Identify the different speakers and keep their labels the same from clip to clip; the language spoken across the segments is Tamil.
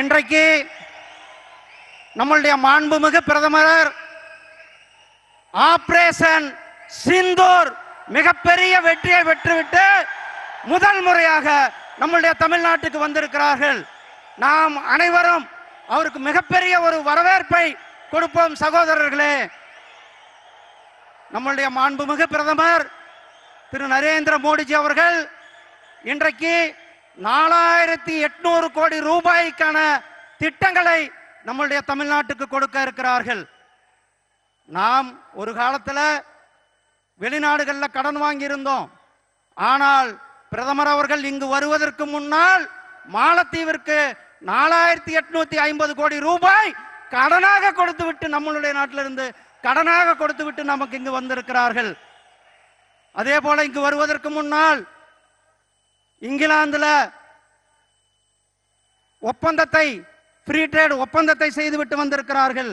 Speaker 1: இன்றைக்கு நம்மளுடைய மாண்புமிகு பிரதமர் ஆபரேஷன் சிந்தூர் மிகப்பெரிய வெற்றியை பெற்றுவிட்டு முதல் முறையாக நம்மளுடைய தமிழ்நாட்டுக்கு வந்திருக்கிறார்கள். நாம் அனைவரும் அவருக்கு மிகப்பெரிய ஒரு வரவேற்பை கொடுப்போம் சகோதரர்களே. நம்மளுடைய மாண்புமிகு பிரதமர் திரு நரேந்திர மோடிஜி அவர்கள் இன்றைக்கு நாலாயிரத்தி எட்நூறு கோடி ரூபாய்க்கான திட்டங்களை நம்மளுடைய தமிழ்நாட்டுக்கு கொடுக்க இருக்கிறார்கள். நாம் ஒரு காலத்துல வெளிநாடுகள்ல கடன் வாங்கியிருந்தோம். ஆனால் பிரதமர் அவர்கள் இங்கு வருவதற்கு முன்னால் மாலத்தீவிற்கு நாலாயிரத்தி எட்நூத்தி ஐம்பது கோடி ரூபாய் கடனாக கொடுத்து விட்டு நம்மளுடைய நாட்டிலிருந்து கடனாக கொடுத்து விட்டு நமக்கு இங்கு வந்திருக்கிறார்கள். அதே போல இங்கு வருவதற்கு முன்னால் இங்கிலாந்துல ஒப்பந்தத்தை ஃப்ரீ ட்ரேட் ஒப்பந்தத்தை செய்துவிட்டு வந்திருக்கிறார்கள்.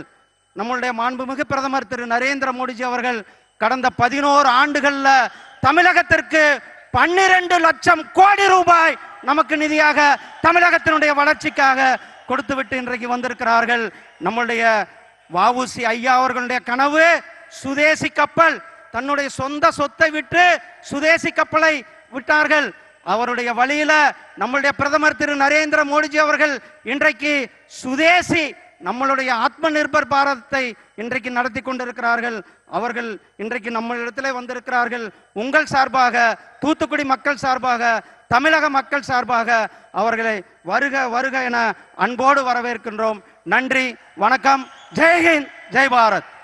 Speaker 1: நம்மளுடைய மாண்புமிகு பிரதமர் திரு. நரேந்திர மோடிஜி அவர்கள் கடந்த பதினோரு ஆண்டுகள்ல தமிழகத்திற்கு பன்னிரண்டு லட்சம் கோடி ரூபாய் நமக்கு நிதியாக தமிழகத்தினுடைய வளர்ச்சிக்காக கொடுத்துவிட்டு இன்றைக்கு வந்திருக்கிறார்கள். நம்மளுடைய வஉசி ஐயா அவர்களுடைய கனவு சுதேசி கப்பல் தன்னுடைய சொந்த சொத்தை விட்டு சுதேசி கப்பலை விட்டார்கள். அவருடைய வழியில நம்மளுடைய பிரதமர் திரு நரேந்திர மோடிஜி அவர்கள் இன்றைக்கு சுதேசி நம்மளுடைய ஆத்ம நிர்பர் பாரதத்தை இன்றைக்கு நடத்தி கொண்டிருக்கிறார்கள். அவர்கள் இன்றைக்கு நம்மளிடத்திலே வந்திருக்கிறார்கள். உங்கள் சார்பாக தூத்துக்குடி மக்கள் சார்பாக தமிழக மக்கள் சார்பாக அவர்களை வருக வருக என அன்போடு வரவேற்கின்றோம். நன்றி வணக்கம். ஜெய்ஹிந்த் ஜெய் பாரத்.